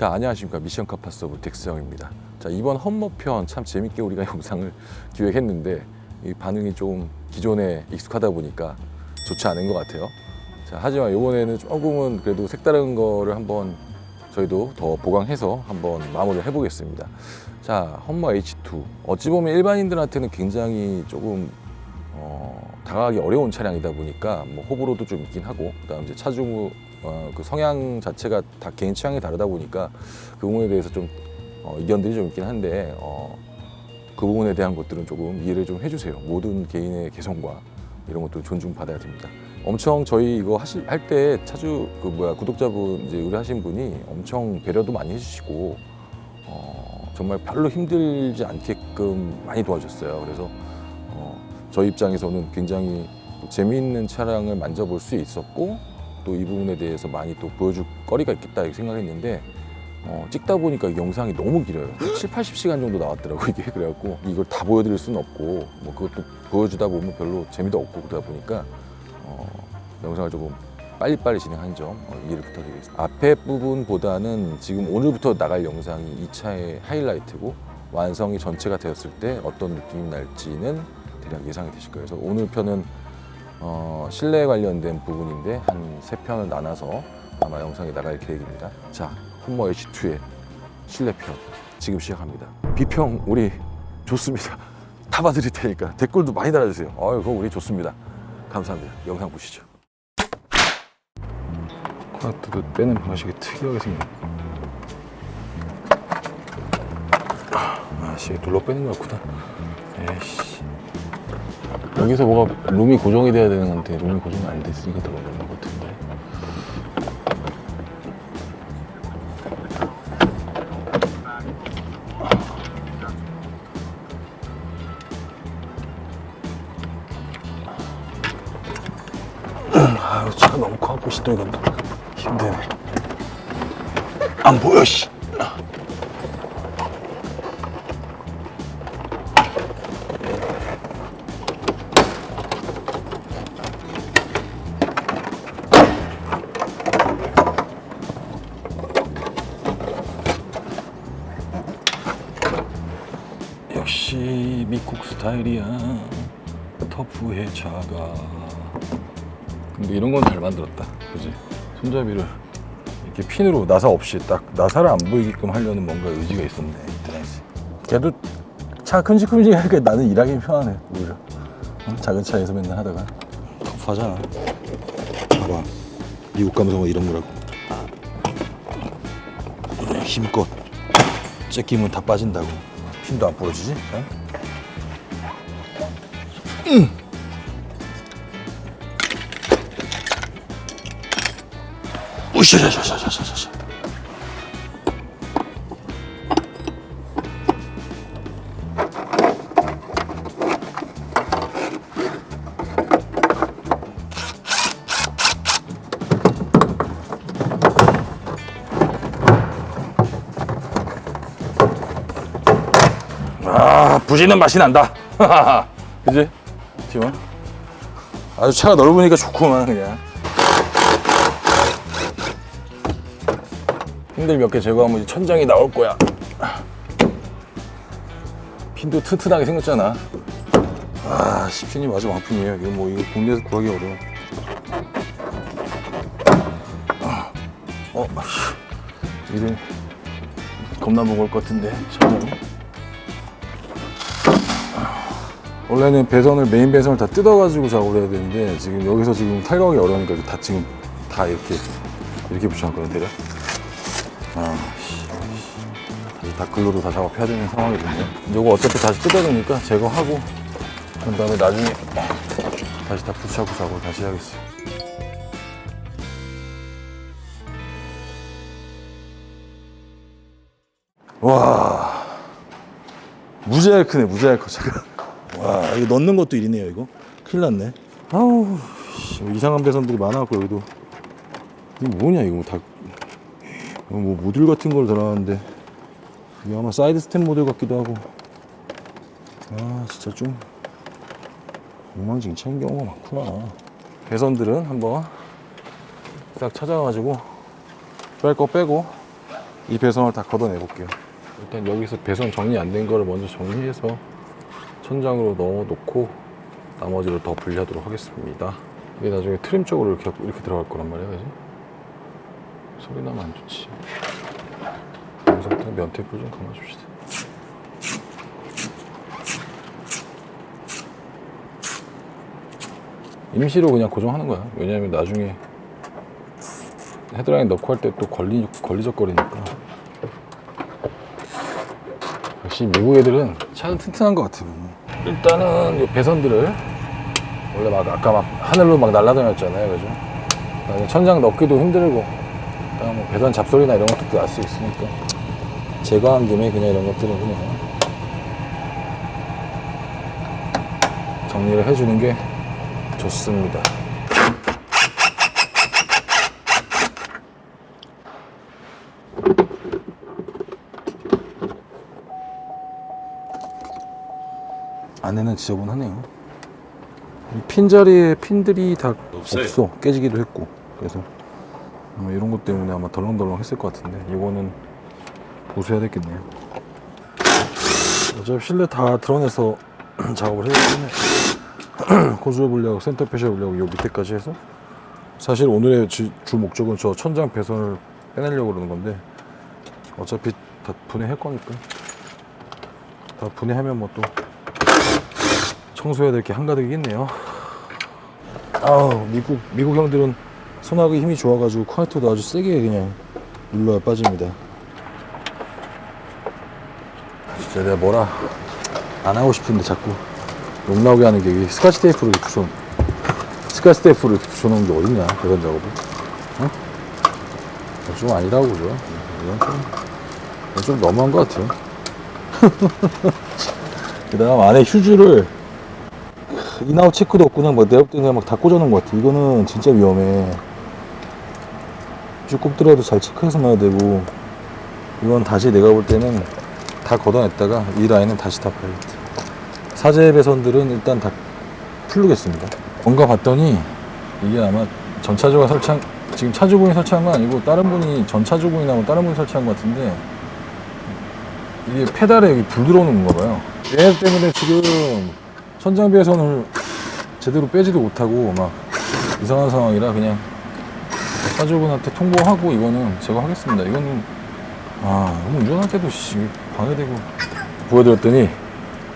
자 안녕하십니까 미션 카파스 오브 덱스형입니다. 자 이번 헛머편 참 재밌게 우리가 영상을 기획했는데 이 반응이 좀 기존에 익숙하다 보니까 좋지 않은 것 같아요. 자 하지만 이번에는 조금은 그래도 색다른 거를 한번 저희도 더 보강해서 한번 마무리를 해보겠습니다. 자 험머 H2 어찌 보면 일반인들한테는 굉장히 조금 어, 다가가기 어려운 차량이다 보니까 뭐 호불호도 좀 있긴 하고 그다음 이제 차주 어, 그 성향 자체가 다 개인 취향이 다르다 보니까 그 부분에 대해서 좀 어, 의견들이 좀 있긴 한데 어, 그 부분에 대한 것들은 조금 이해를 좀 해주세요. 모든 개인의 개성과 이런 것도 존중받아야 됩니다. 엄청 저희 이거 하실 할때 차주 그 뭐야 구독자분 이제 의뢰하신 분이 엄청 배려도 많이 해주시고 어, 정말 별로 힘들지 않게끔 많이 도와줬어요. 그래서 어, 저희 입장에서는 굉장히 재미있는 차량을 만져볼 수 있었고 또 이 부분에 대해서 많이 또 보여줄 거리가 있겠다 이렇게 생각했는데 어, 찍다 보니까 이 영상이 너무 길어요. 7, 80시간 정도 나왔더라고 이게 그래갖고 이걸 다 보여드릴 수는 없고 뭐 그것도 보여주다 보면 별로 재미도 없고 그러다 보니까 어, 영상을 조금 빨리빨리 진행한 점 어, 이해를 부탁드리겠습니다. 앞에 부분보다는 지금 오늘부터 나갈 영상이 이 차의 하이라이트고 완성이 전체가 되었을 때 어떤 느낌이 날지는 대략 예상이 되실 거예요. 그래서 오늘 편은 어, 실내 관련된 부분인데 한 세 편을 나눠서 아마 영상이 나갈 계획입니다. 자, 홈머 H2의 실내 편 지금 시작합니다. 비평 우리 좋습니다. 타봐드릴 테니까 댓글도 많이 달아주세요. 아유, 그거 우리 좋습니다. 감사합니다. 영상 보시죠. 코나트도 빼는 방식이 특이하게 생겼네. 아씨 눌러 빼는 거였구나. 에이씨. 여기서 뭐가 룸이 고정이 돼야 되는 건데 룸이 고정이 안 됐으니까 더 어려운 것 같은데. 아유 차가 너무 커갖고 시동이 건다. 힘드네. 안 보여 씨 차가 근데 이런 건 잘 만들었다. 그지? 손잡이를 이렇게 핀으로 나사 없이 딱 나사를 안 보이게끔 하려는 뭔가 의지가 있었네. 드라이스. 걔도 차 큼직큼직하니까 나는 일하기 편하네. 오히려. 어? 작은 차에서 맨날 하다가. 터프하잖아. 봐봐. 미국 감성은 이런 거라고. 힘껏. 째끼면 다 빠진다고. 핀도 안 부러지지? 어? 우 샤샤샤샤샤샤. 아, 부지는 맛이 난다. 그지? 지원? 아주 차가 넓으니까 좋구만 그냥. 핀들 몇 개 제거하면 천장이 나올 거야. 핀도 튼튼하게 생겼잖아. 아, 씨, 핀이 맞아 왕핀이에요. 이거 뭐 이거 국내에서 구하기 어려워. 아, 어, 씨. 이름 겁나 무거울 것 같은데 천장이. 원래는 배선을 메인 배선을 다 뜯어가지고 작업을 해야 되는데 지금 여기서 지금 탈거하기 어려우니까 다 지금 다 이렇게 이렇게 붙여놨거든 대략. 아, 씨. 다시 다 글로도 다 작업해야 되는 상황이 됐네. 요거 어차피 다시 뜯어야 되니까 제거하고, 그 다음에 나중에 다시 다 붙여갖고 작업을 다시 해야겠어요. 와. 무지하게 크네, 무지하게 커, 잠깐. 와, 이거 넣는 것도 일이네요, 이거. 큰일 났네. 아우, 씨, 이상한 배선들이 많아갖고, 여기도. 이거 뭐냐, 이거 다 이거 뭐 모듈 같은 걸 달아놨는데 이게 아마 사이드 스텝 모델 같기도 하고 아 진짜 좀 엉망진창인 경우가 많구나 배선들은 한번 싹 찾아가지고 뺄 거 빼고 이 배선을 다 걷어내 볼게요. 일단 여기서 배선 정리 안 된 거를 먼저 정리해서 천장으로 넣어 놓고 나머지를 더 분리하도록 하겠습니다. 이게 나중에 트림 쪽으로 이렇게 이렇게 들어갈 거란 말이야, 그지? 소리 나면 안 좋지. 여기서부터 면테이프 좀 감아줍시다. 임시로 그냥 고정하는 거야. 왜냐면 나중에 헤드라인 넣고 할 때 또 걸리, 걸리적거리니까. 역시 미국 애들은 차는 튼튼한 것 같아요. 일단은 이 배선들을 원래 막 아까 막 하늘로 막 날아다녔잖아요. 그죠? 천장 넣기도 힘들고 그다음 뭐 배선 잡소리나 이런 것도 날 수 있으니까 제거한 김에 그냥 이런 것들은 그냥 정리를 해주는 게 좋습니다. 안에는 지저분하네요. 이핀 자리에 핀들이 다 없어 깨지기도 했고 그래서 아마 이런 것 때문에 아마 덜렁덜렁 했을 것 같은데 이거는 보수해야 되겠네요. 어차피 실내 다 드러내서 작업을 해야 되네. 고주해 보려고 센터 패셔 보려고 요 밑에까지 해서 사실 오늘의 주, 주 목적은 저 천장 배선을 빼내려고 그러는 건데 어차피 다 분해할 거니까 다 분해하면 뭐 또 청소해야 될 게 한가득이겠네요. 아우 미국 미국 형들은 손하기 힘이 좋아가지고 커넥터도 아주 세게 그냥 눌러야 빠집니다. 진짜 내가 뭐라 안 하고 싶은데 자꾸 욕 나오게 하는 게 스카치 이렇게 붙여 스카치 이렇게 붙여놓은 게 어딨냐 배선 작업을? 어? 이건 좀 아니라고 그죠. 이건 좀, 이건 좀 너무한 것 같아요. 그 다음 안에 휴즈를 인아웃 체크도 없고 그냥 뭐 때는 그냥 막 다 꽂아놓은 것 같아. 이거는 진짜 위험해 쭉 꼽더라도 잘 체크해서 놔야 되고 이건 다시 내가 볼 때는 다 걷어냈다가 이 라인은 다시 다 파야겠다 사제 배선들은 일단 다 풀르겠습니다. 뭔가 봤더니 이게 아마 전차주가 설치한 지금 차주분이 설치한 건 아니고 다른 분이 전차주분이나 뭐 다른 분이 설치한 것 같은데 이게 페달에 여기 불 들어오는 건가 봐요. 얘 때문에 지금 천장 배선을 제대로 빼지도 못하고 막 이상한 상황이라 그냥 차주분한테 통보하고 이거는 제가 하겠습니다. 이거는 아 씨, 방해되고 보여드렸더니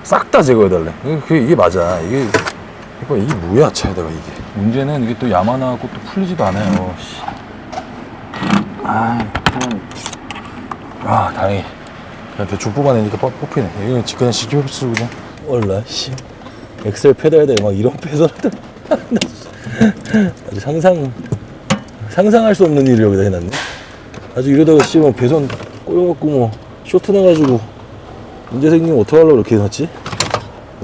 싹 다 제거해달래. 그게 이게 맞아. 이게 이거 이게 뭐야 차에다가 이게. 문제는 이게 또 야만하고 또 풀리지도 않아요. 씨. 아, 아 다행히 그냥 대충 뽑아내니까 뽑- 뽑히네. 이거 지- 그냥 시키면서 그냥 올라 씨. 엑셀 페달에 막 이런 페달을 아주 상상 상상할 수 없는 일을 여기다 해놨네. 아주 이러다가 씨 뭐 배선 꼬여갖고 뭐 쇼트 나가지고 문제 생기면 어떡하려고 이렇게 해놨지?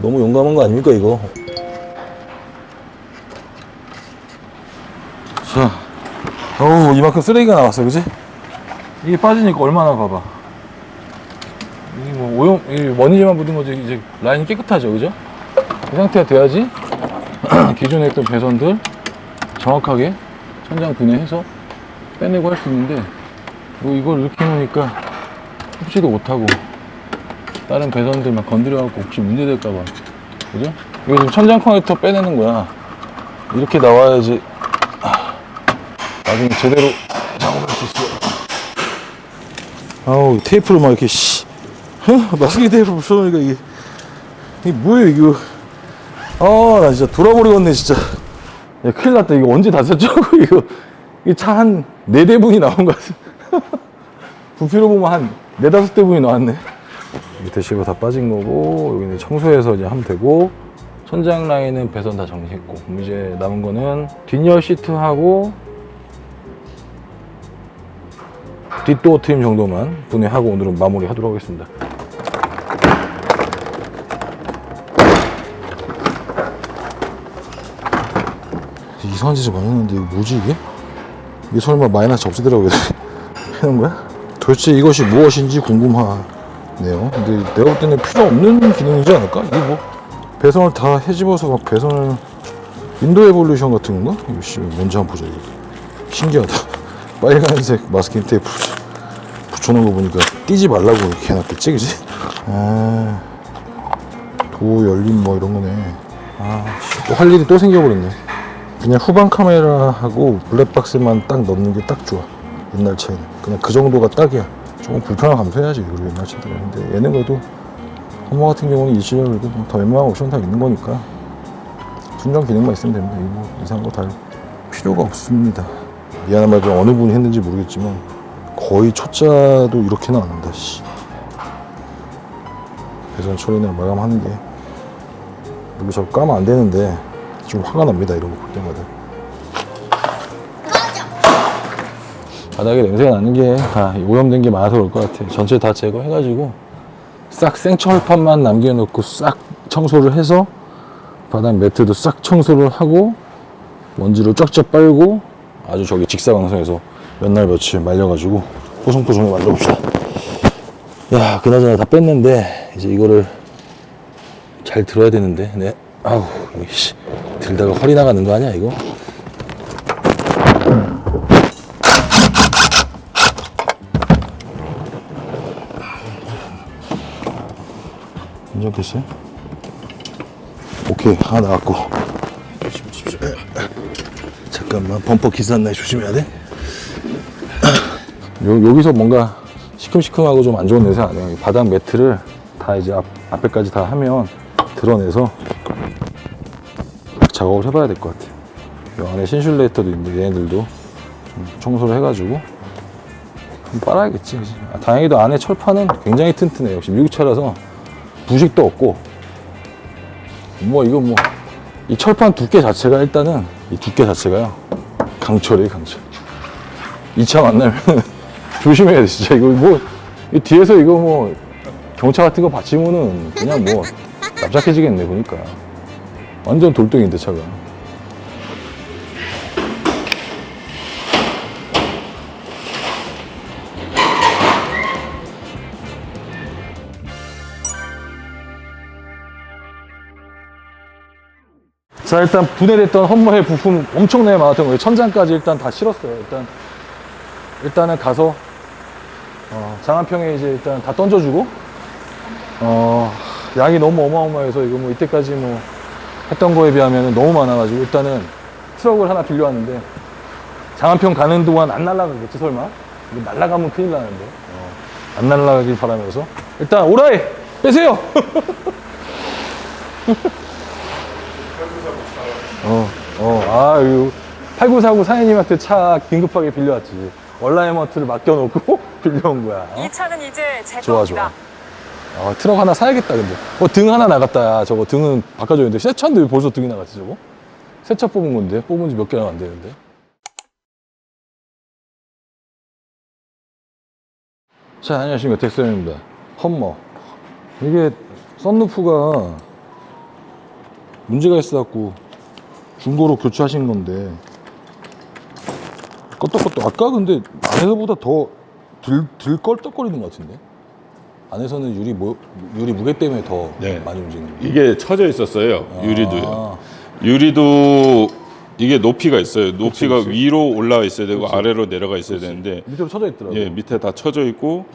너무 용감한 거 아닙니까 이거? 자, 어우 이만큼 쓰레기가 나왔어, 그지? 이게 빠지니까 얼마나 봐봐. 이게 뭐 오염, 이 먼지만 묻은 거지 이제 라인이 깨끗하죠, 그죠? 이 상태가 돼야지 기존에 했던 배선들 정확하게 천장 분해해서 빼내고 할 수 있는데 뭐 이걸 이렇게 해놓으니까 흡지도 못하고 다른 배선들만 건드려갖고 혹시 문제될까봐. 그죠? 이거 지금 천장 커넥터 빼내는 거야. 이렇게 나와야지. 아, 나중에 제대로 작업할 수 있어. 아우 테이프를 막 이렇게 씨. 어? 마스킹 테이프 붙여놓으니까 이게 이게 뭐예요 이거? 아 나 진짜 돌아버리겠네 진짜 야 큰일 났다. 이거 언제 다 썼죠? 이거. 이 차 한 네 대분이 나온 것 같아. 부피로 보면 한 네다섯 대분이 나왔네. 밑에 실버 다 빠진 거고 여기는 청소해서 이제 하면 되고 천장 라인은 배선 다 정리했고 이제 남은 거는 뒷열 시트하고 뒷도어 트림 정도만 분해하고 오늘은 마무리 하도록 하겠습니다 이상한 짓을 많이 했는데 이거 뭐지 이게? 이게 설마 마이너스 접시더라고 해놓은 거야? 도대체 이것이 무엇인지 궁금하네요. 근데 내가 볼 때는 필요 없는 기능이지 않을까? 이게 뭐 배선을 다 헤집어서 막 배선을 윈도우 에볼루션 같은 건가? 이거 씨 뭔지 한번 보자 이거 신기하다. 빨간색 마스킹 테이프 붙여놓은 거 보니까 뛰지 말라고 이렇게 해놨겠지, 그지? 아, 도 열림 뭐 이런 거네. 아, 씨, 또할 일이 또 생겨버렸네. 그냥 후방 카메라하고 블랙박스만 딱 넣는 게 딱 좋아. 옛날 차에는. 그냥 그 정도가 딱이야. 조금 불편한 감수해야지, 그리고 옛날 차들은. 근데 얘는 그래도 험머 같은 경우는 이 시절 그래도 뭐다 웬만한 옵션 다 있는 거니까 순정 기능만 있으면 됩니다. 이거 뭐 이상한 거 다 필요가 없습니다. 미안한 말좀 어느 분이 했는지 모르겠지만 거의 초짜도 이렇게는 안 한다. 씨. 배선 처리나 마감하는 게 여기 자꾸 까면 안 되는데 좀 화가 납니다. 이런 거 볼 때마다. 바닥에 냄새가 나는 게 아, 오염된 게 많아서 그럴 것 같아. 전체 다 제거해가지고 싹 생철판만 남겨놓고 싹 청소를 해서 바닥 매트도 싹 청소를 하고 먼지를 쫙쫙 빨고 아주 저기 직사광선에서 몇 날 며칠 말려가지고 뽀송뽀송하게 말려봅시다. 야, 그나저나 다 뺐는데 이제 이거를 잘 들어야 되는데, 네. 아우, 씨, 들다가 허리 나가는 거 아니야 이거? 인정됐어요? 오케이 하나 나왔고. 조심 잠깐만 범퍼 기스났나 조심해야 돼. 요, 여기서 뭔가 시큼시큼하고 좀 안 좋은 냄새 안 나요. 이 바닥 매트를 다 이제 앞, 앞에까지 다 하면 드러내서 작업을 해봐야 될 것 같아 요. 안에 신슐레이터도 있는데 얘네들도 좀 청소를 해가지고 좀 빨아야겠지 그지? 아, 다행히도 안에 철판은 굉장히 튼튼해요. 역시 미국 차라서 부식도 없고. 뭐 이거 뭐. 이 철판 두께 자체가 일단은 이 두께 자체가요. 강철이에요 강철. 이 차 만나면 조심해야 돼 진짜. 이거 뭐이 뒤에서 이거 뭐 경차 같은 거 받치면은 그냥 뭐 납작해지겠네 보니까 완전 돌덩인데 차가. 자 일단 분해됐던 험머의 부품 엄청나게 많았던 거예요. 천장까지 일단 다 실었어요. 일단 일단은 가서 어, 장안평에 이제 일단 다 던져주고 어, 양이 너무 어마어마해서 이거 뭐 이때까지 뭐 했던 거에 비하면 너무 많아가지고 일단은 트럭을 하나 빌려왔는데 장안평 가는 동안 안 날아가겠지 설마 이거 날아가면 큰일 나는데 어, 안 날아가길 바라면서 일단 오라이 빼세요 어, 어, 아, 이거 8949 사장님한테 차 긴급하게 빌려왔지. 얼라이먼트를 맡겨놓고 빌려온 거야. 어? 이 차는 이제 제 좋아, 겁니다. 좋아. 아, 트럭 하나 사야겠다, 근데. 어, 등 하나 나갔다, 야. 저거 등은 바꿔줘야 되는데. 새 차인데 왜 벌써 등이 나갔지, 저거? 새차 뽑은 건데. 뽑은 지 몇 개나 안 되는데. 자, 안녕하십니까. 덱스입니다 험머. 이게 썬루프가 문제가 있어갖고 중고로 교체하신 건데 껐덕껐덕 아까 근데 안에서보다 더덜 덜 껄떡거리는 것 같은데 안에서는 유리 모, 유리 무게 때문에 더 네. 많이 움직이는 거예요. 이게 쳐져 있었어요. 유리도요. 아, 유리도 이게 높이가 있어요. 높이가 그치. 위로 올라와 있어야 되고 아래로 내려가 있어야 되는데 밑으로 쳐져 있더라고. 예, 밑에 다 쳐져 있고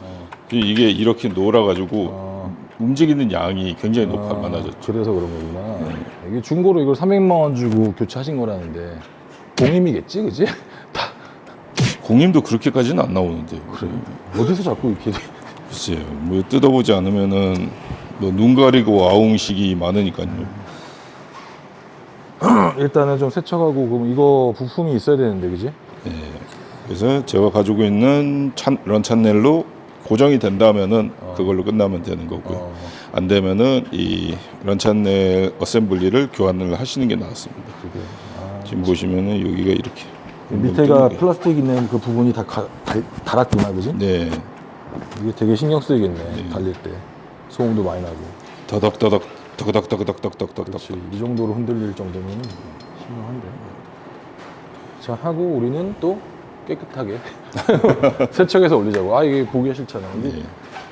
이게 이렇게 놀아 가지고 아, 움직이는 양이 굉장히 높아 아, 많아졌죠. 그래서 그런 거구나. 이게 중고로 이걸 300만 원 주고 교체하신 거라는데 공임이겠지, 그지? 다 공임도 그렇게까지는 안 나오는데. 그래. 어디서 자꾸 이렇게 글쎄요. 뭐 뜯어보지 않으면은 뭐 눈 가리고 아웅식이 많으니까요. 일단은 좀 세척하고 그럼 이거 부품이 있어야 되는데, 그지? 예. 그래서 제가 가지고 있는 찬, 런 찬넬로 고정이 된다면은 그걸로 끝나면 되는 거고요. 어, 안 되면은 이 런 찬넬 어셈블리를 교환을 하시는 게. 그게. 아, 지금 보시면은 여기가 이렇게 밑에가 뜨는 게. 플라스틱 있는 그 부분이 다 가- 달, 달았구나, 그지? 네 이게 되게 신경 쓰이겠네, 달릴 때. 소음도 많이 나고. 더덕더덕 더덕더덕더덕더덕 그렇지. 이 정도로 흔들릴 정도면 심각한데. 자, 하고 우리는 또 깨끗하게 세척해서 올리자고. 아, 이게 보기가 싫잖아. 이게 네.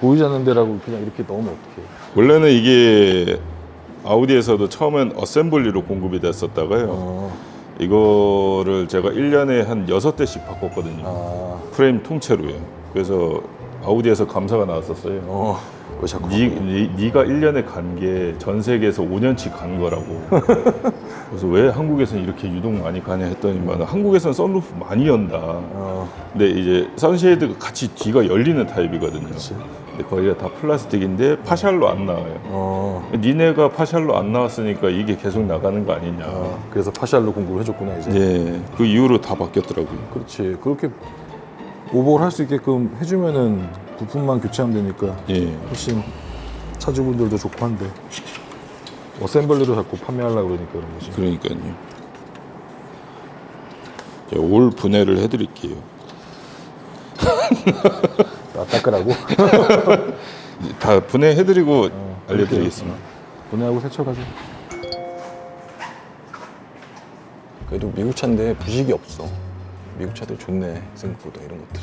보이지 않는 데라고 그냥 이렇게 넣으면 어떡해. 원래는 이게 아우디에서도 처음엔 어셈블리로 공급이 됐었다가요. 어, 이거를 제가 1년에 한 6대씩 바꿨거든요. 아, 프레임 통째로요. 그래서 아우디에서 감사가 나왔었어요. 어, 왜 자꾸 니, 니, 네가 1년에 간 게 전 세계에서 5년치 간 거라고. 그래서 왜 한국에서는 이렇게 유독 많이 가냐 했더니만 한국에서는 썬루프 많이 연다. 어, 근데 이제 선쉐이드가 같이 뒤가 열리는 타입이거든요. 근데 거기가 다 플라스틱인데 파샬로 안 나와요. 어, 니네가 파샬로 안 나왔으니까 이게 계속 나가는 거 아니냐. 어, 그래서 파샬로 공부를 해줬구나 이제. 예, 그 이후로 다 바뀌었더라고요. 그렇지. 그렇게 오버를 할 수 있게끔 해주면은 부품만 교체하면 되니까 예, 훨씬 차주분들도 좋고 한데 어셈블리로 자꾸 판매하려고 그러니까 그런 거지. 그러니까요. 자, 올 분해를 해드릴게요. 아, 닦으라고? 다 분해해드리고 어, 알려드리겠습니다. 보내하고 세척하자. 그래도 미국 차인데 부식이 없어. 미국 차들 좋네 생각보다 이런 것들.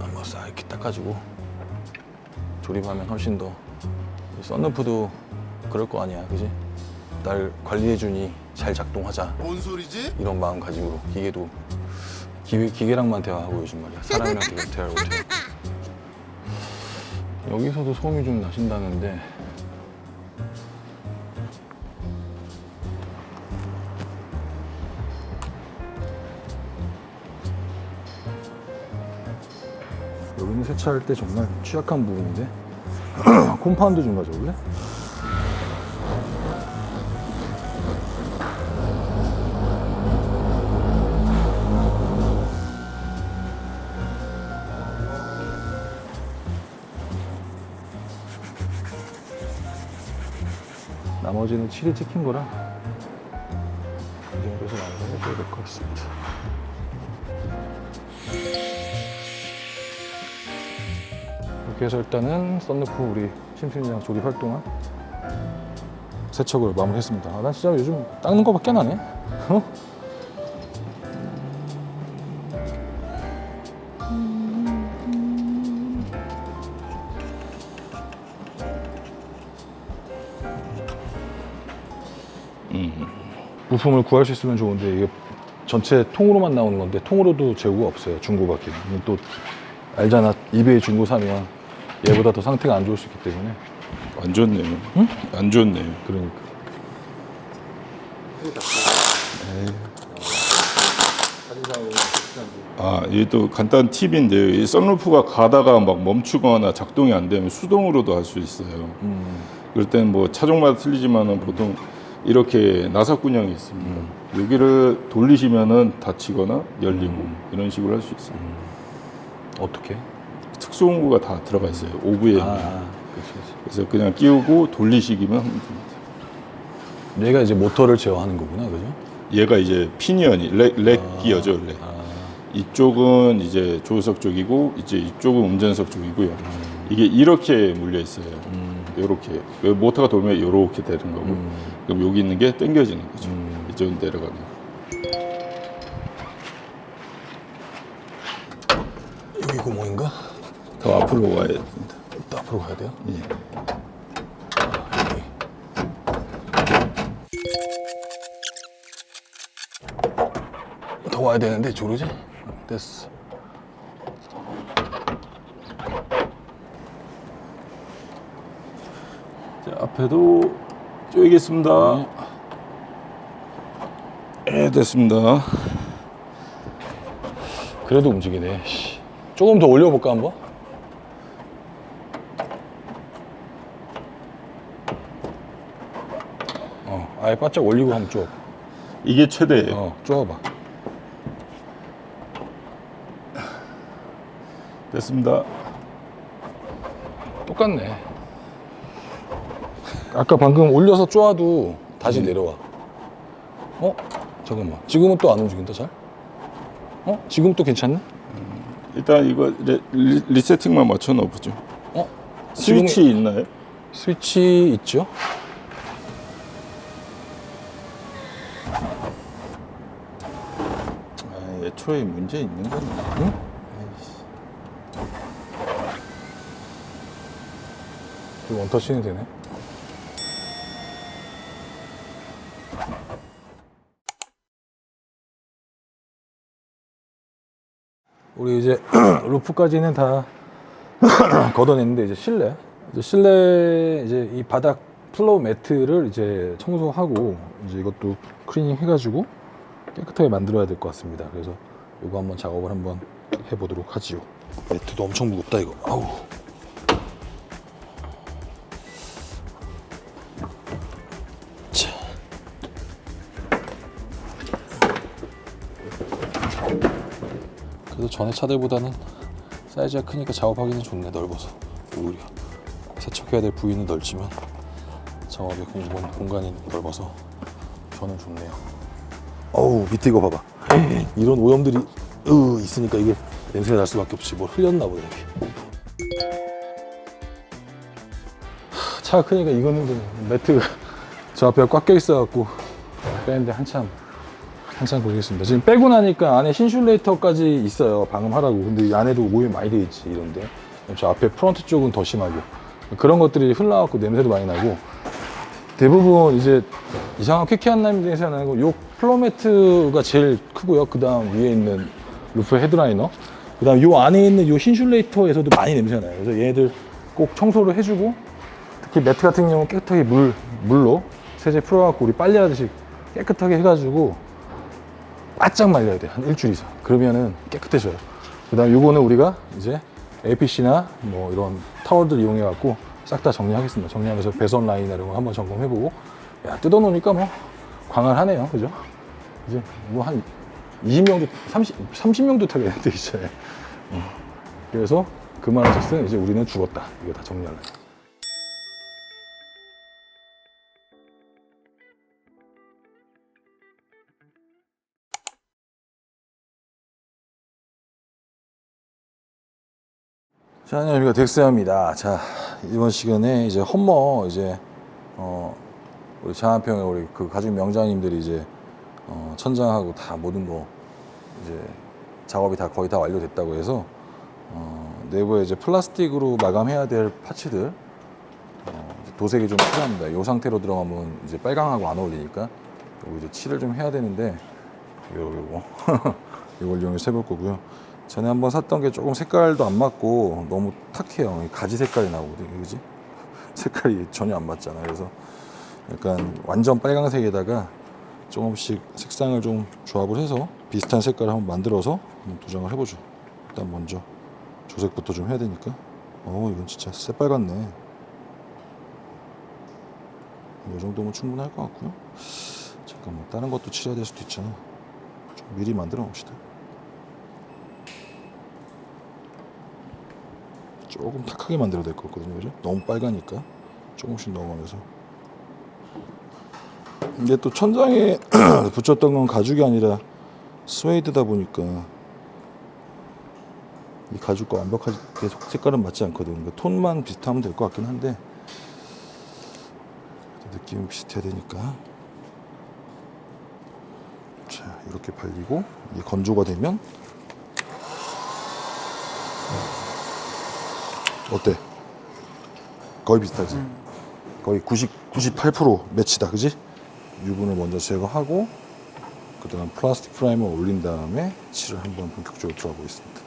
한번 싹 이렇게 닦아주고 조립하면 훨씬 더. 이 썬루프도 그럴 거 아니야, 그지? 날 관리해주니 잘 작동하자. 뭔 소리지? 이런 마음가짐으로 기계도 기, 기계랑만 대화하고 요즘 말이야 사람이랑 대화를 못해 여기서도 소음이 좀 나신다는데 여기는 세차할 때 정말 취약한 부분인데 콤파운드 좀 가져올래? 나머지는 칠이 찍힌 거라 이 정도에서 마무리 해줘야 될 것 같습니다. 해서 일단은 썬루프 우리 심심이랑 조립 활동한 세척을 마무리했습니다. 아, 난 진짜 요즘 닦는 거밖에 안 하네. 어? 부품을 구할 수 있으면 좋은데 이게 전체 통으로만 나오는 건데 통으로도 재고가 없어요 중고밖에 또 알잖아 이베이 중고 사면 얘보다 더 상태가 안 좋을 수 있기 때문에 안 좋네요. 안 좋네요. 그러니까 아, 이게 또 간단한 팁인데요. 이 썬루프가 가다가 막 멈추거나 작동이 안 되면 수동으로도 할 수 있어요. 음, 그럴 때는 뭐 차종마다 틀리지만은 보통 이렇게 나사 군형이 있습니다. 여기를 돌리시면은 닫히거나 열리고 이런 식으로 할 수 있어요. 어떻게? 특수공구가 다 들어가 있어요. 오브에. 아, 아. 그래서 그냥 끼우고 돌리시기만 하면 됩니다. 얘가 이제 모터를 제어하는 거구나 그죠? 얘가 이제 피니언이 렉, 렉 기어죠, 렉. 아, 이쪽은 이제 조수석 쪽이고 이제 이쪽은 운전석 쪽이고요. 이게 이렇게 물려 있어요. 음, 요렇게 그 모터가 돌면 요렇게 되는 거고 음. 그럼 여기 있는 게 당겨지는 거죠. 음. 이쪽은 내려가는 거. 여기 구멍인가? 더 앞으로 와야 됩니다. 또 앞으로 가야 돼요? 예. 여기. 더 와야 되는데 조르지? 됐어. 자, 앞에도 쪼이겠습니다. 예, 됐습니다. 그래도 움직이네. 씨. 조금 더 올려볼까 한번? 어, 아예 바짝 올리고 한번 쪼. 이게 최대예요. 어, 쪼아봐. 됐습니다. 똑같네. 아까 방금 올려서 쪼아도 다시 내려와. 어? 잠깐만. 지금은 또 안 움직인다, 잘? 어? 지금 또 괜찮네? 일단 이거 리, 리세팅만 맞춰 넣어보죠. 어? 스위치 있나요? 스위치 있죠? 아, 애초에 문제 있는 거네. 응? 이 원터치는 되네. 우리 이제 루프까지는 다 걷어냈는데 이제 실내 이제 실내 이제 이 바닥 플로우 매트를 이제 청소하고 이제 이것도 클리닝 해가지고 깨끗하게 만들어야 될 것 같습니다. 그래서 이거 한번 작업을 한번 해보도록 하지요. 매트도 엄청 무겁다 이거. 아우. 자. 그래도 전에 차들보다는 사이즈가 크니까 작업하기는 좋네 넓어서 오히려 세척해야 될 부위는 넓지만 작업의 공간, 공간이 넓어서 저는 좋네요 어우 밑에 이거 봐봐 이런 오염들이 으, 있으니까 이게 냄새가 날 수밖에 없지 뭘 흘렸나 보네 차가 크니까 이거는 좀 매트가 저 앞에 꽉 껴 있어갖고 빼는데 한참 한참 고생했습니다. 지금 빼고 나니까 안에 신슐레이터까지 있어요. 방음하라고. 근데 이 안에도 오염 많이 돼 있지, 이런데. 저 앞에 프론트 쪽은 더 심하게. 그런 것들이 흘러갖고 냄새도 많이 나고. 대부분 이제 이상한 퀴퀴한 냄새가 나고 요 플로매트가 제일 크고요. 그 다음 위에 있는 루프 헤드라이너. 그 다음 요 안에 있는 요 신슐레이터에서도 많이 냄새가 나요. 그래서 얘네들 꼭 청소를 해주고 특히 매트 같은 경우는 깨끗하게 물, 물로 세제 풀어갖고 우리 빨래하듯이 깨끗하게 해가지고 바짝 말려야 돼. 한 일주일 이상. 그러면은 깨끗해져요. 그 다음 요거는 우리가 이제 APC나 뭐 이런 타월들 이용해갖고 싹 다 정리하겠습니다. 정리하면서 배선 라인이나 이런 거 한번 점검해보고 야, 뜯어놓으니까 뭐 광활하네요. 그죠? 이제 뭐 한 20명도, 30, 30명도 타겠는데 이제. 어. 그래서 그만하셨으면 이제 우리는 죽었다. 이거 다 정리하려면. 자, 안녕하십니까. 덱스야입니다. 자, 이번 시간에 이제 험머, 이제, 어, 우리 장한평의 우리 그 가족 명장님들이 이제, 어, 천장하고 다 모든 뭐, 이제, 작업이 다 거의 다 완료됐다고 해서, 어, 내부에 이제 플라스틱으로 마감해야 될 파츠들, 어, 도색이 좀 필요합니다. 이 상태로 들어가면 이제 빨강하고 안 어울리니까, 요거 이제 칠을 좀 해야 되는데, 요거, 요거. 이걸 이용해서 해볼 거고요. 전에 한번 샀던 게 조금 색깔도 안 맞고 너무 탁해요. 이 가지 색깔이 나거든요. 그지? 색깔이 전혀 안 맞잖아. 그래서 약간 완전 빨강색에다가 조금씩 색상을 좀 조합을 해서 비슷한 색깔을 한번 만들어서 한번 도전을 해보죠. 일단 먼저 조색부터 좀 해야 되니까. 어, 이건 진짜 새빨갛네. 이 정도면 충분할 것 같고요. 잠깐만, 다른 것도 칠해야 될 수도 있잖아. 좀 미리 만들어 봅시다. 조금 탁하게 만들어야 될 것 같거든요. 그죠? 너무 빨가니까 조금씩 넣어가면서. 근데 또 천장에 붙였던 건 가죽이 아니라 스웨이드다 보니까 이 가죽과 완벽하게 속 색깔은 맞지 않거든. 그러니까 톤만 비슷하면 될 것 같긴 한데 느낌이 비슷해야 되니까. 자 이렇게 발리고 이게 건조가 되면 어때? 거의 비슷하지? 거의 90, 98% 매치다, 그지? 유분을 먼저 제거하고 그 다음 플라스틱 프라이머 올린 다음에 칠을 한번 본격적으로 들어가 보겠습니다.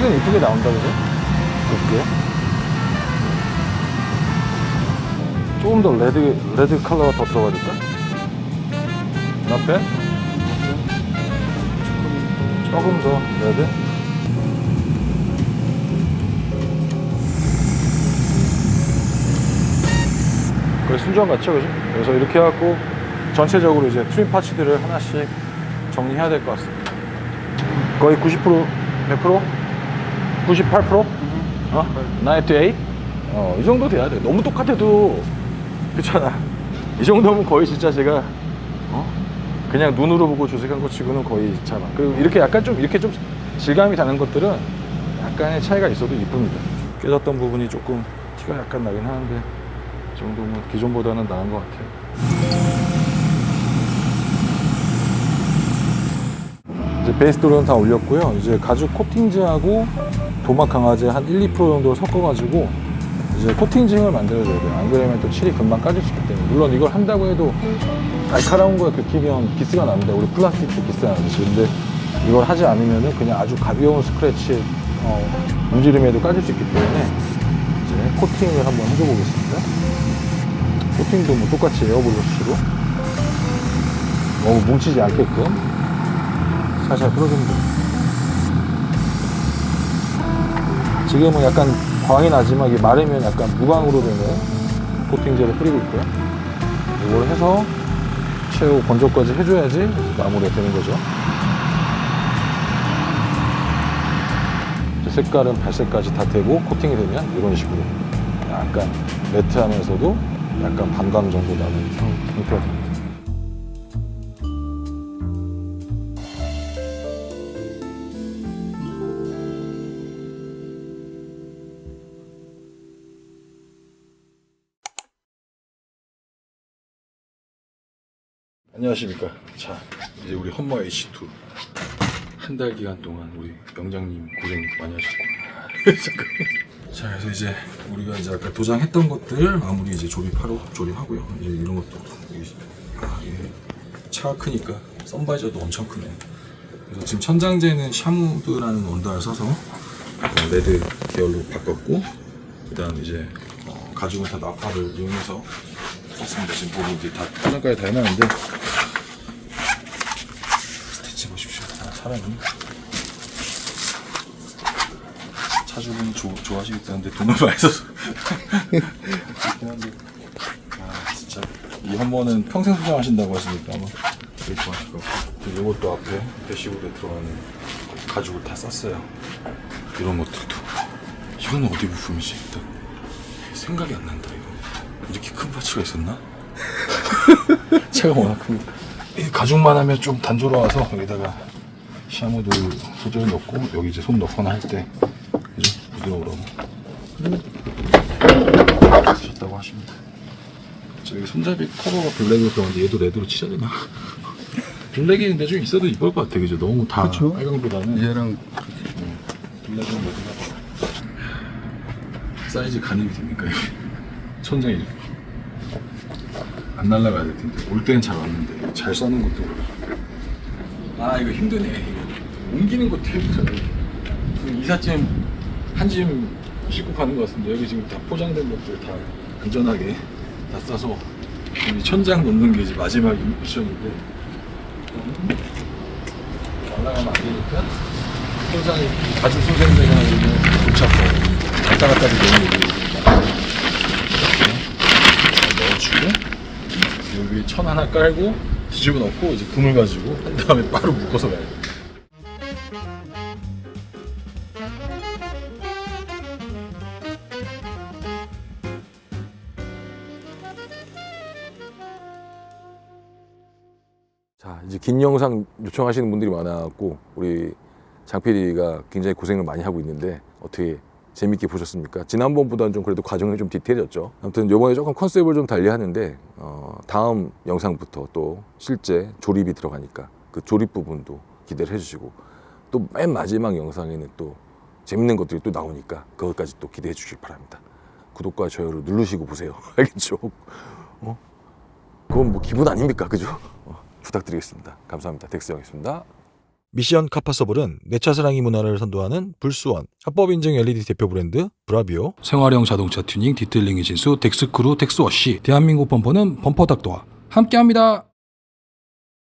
색은 이쁘게 나온다, 그지? 이렇게. 조금 더 레드, 레드 컬러가 더 들어가야 될까? 앞에? 조금 더 레드. 거의 순정 같죠, 그죠? 그래서 이렇게 해갖고 전체적으로 이제 트림 파츠들을 하나씩 정리해야 될 것 같습니다. 거의 90% 100%? 98%? 어? 98? 어, 이 정도 돼야 돼. 너무 똑같아도 그렇잖아. 이 정도면 거의 진짜 제가 어? 그냥 눈으로 보고 조색한 것 치고는 거의 잡아. 그리고 이렇게 약간 좀 이렇게 좀 질감이 나는 것들은 약간의 차이가 있어도 이쁩니다. 깨졌던 부분이 조금 티가 약간 나긴 하는데 이 정도면 기존보다는 나은 것 같아요. 이제 베이스 도료는 다 올렸고요. 이제 가죽 코팅제하고 도막 강화제 한 1, 2% 정도 섞어가지고 이제 코팅징을 만들어줘야 돼요. 안 그러면 또 칠이 금방 까질 수 있기 때문에. 물론 이걸 한다고 해도 날카로운 거에 긁히면 기스가 납니다. 우리 플라스틱도 기스가 나듯이. 근데 이걸 하지 않으면은 그냥 아주 가벼운 스크래치, 어, 문지름에도 까질 수 있기 때문에 이제 코팅을 한번 해줘 보겠습니다. 코팅도 뭐 똑같이 에어블러쉬로 너무 뭉치지 않게끔 살살 풀어주면 됩니다. 지금은 약간 광이 나지만 이게 마르면 약간 무광으로 되는 코팅제를 뿌리고 있고요. 이걸 해서 최후 건조까지 해줘야지 마무리가 되는 거죠. 색깔은 발색까지 다 되고 코팅이 되면 이런 식으로 약간 매트하면서도 약간 반감 정도 나는 상- 상태가 됩니다. 안녕하십니까. 자, 이제 우리 험머 H2 한 달 기간 동안 우리 명장님 고생 많이 하셨고. 잠깐. 자, 그래서 이제 우리가 이제 아까 도장했던 것들 마무리 이제 조립하러 조립하고요. 이제 이런 것도 아, 이게 차가 크니까 썬바이저도 엄청 크네. 그래서 지금 천장재는 샤무드라는 원단을 써서 어, 레드 계열로 바꿨고 그다음 이제 어, 가죽은 다 나파를 이용해서 썼습니다. 지금 보고 이제 다 포장까지 다 해놨는데 사람이 차주분이 조, 좋아하시겠다는데 돈을 많이 써서. 아 진짜. 이 한 번은 평생 소장하신다고 하시니까 아마 좋아하실 것 같고 이것도 앞에 대시보드에 들어가는 가죽을 다 썼어요. 이런 것들도. 이건 어디 부품이지? 일단 생각이 안 난다 이거. 이렇게 큰 파츠가 있었나? 차가 워낙 이 가죽만 하면 좀 단조로워서 여기다가 샤무드 소재를 넣고 여기 이제 손 넣거나 할 때? 부드러우라고 쓰셨다고 하십니다 저기 손잡이 커버가 블랙으로 들어가는데 얘도 레드로 치자 되나? 블랙인데 좀 있어도 이쁠 것 같아 그죠? 너무 다 그쵸. 빨강보다는 얘랑 블랙은 레드가 사이즈 가늠이 됩니까? 천장이 이렇게 안 날라가야 될 텐데 올 때는 잘 왔는데 잘 써는 것도 아 이거 힘드네 옮기는 것도 힘들어 이삿짐 한짐 싣고 가는 것 같은데 여기 지금 다 포장된 것들 다 안전하게 다 싸서 여기 천장 놓는 게 이제 마지막 미션인데 음, 올라가면 안 되니까 항상 가죽 소생대가 있는 도착고 왔다 갔다 되는. 넣어주고 여기 천 하나 깔고 뒤집어 넣고 이제 금을 가지고 한 다음에 바로 묶어서 가야 돼. 자 이제 긴 영상 요청하시는 분들이 많아갖고 우리 장 PD가 굉장히 고생을 많이 하고 있는데 어떻게 재밌게 보셨습니까? 지난번보다는 좀 그래도 과정이 좀 디테일했죠. 아무튼 이번에 조금 컨셉을 좀 달리하는데 어, 다음 영상부터 또 실제 조립이 들어가니까 그 조립 부분도 기대를 해주시고 또 맨 마지막 영상에는 또 재밌는 것들이 또 나오니까 그것까지 또 기대해 주시길 바랍니다. 구독과 좋아요를 누르시고 보세요. 알겠죠? 어? 그건 뭐 기본 아닙니까? 그죠? 어, 부탁드리겠습니다. 감사합니다. 덱스형이었습니다. 미션 카파서블은 내차 사랑이 문화를 선도하는 불수원 합법 인증 LED 대표 브랜드 브라비오 생활형 자동차 튜닝 디테일링의 진수 덱스크루 덱스워시 대한민국 범퍼는 범퍼닥터와 함께합니다.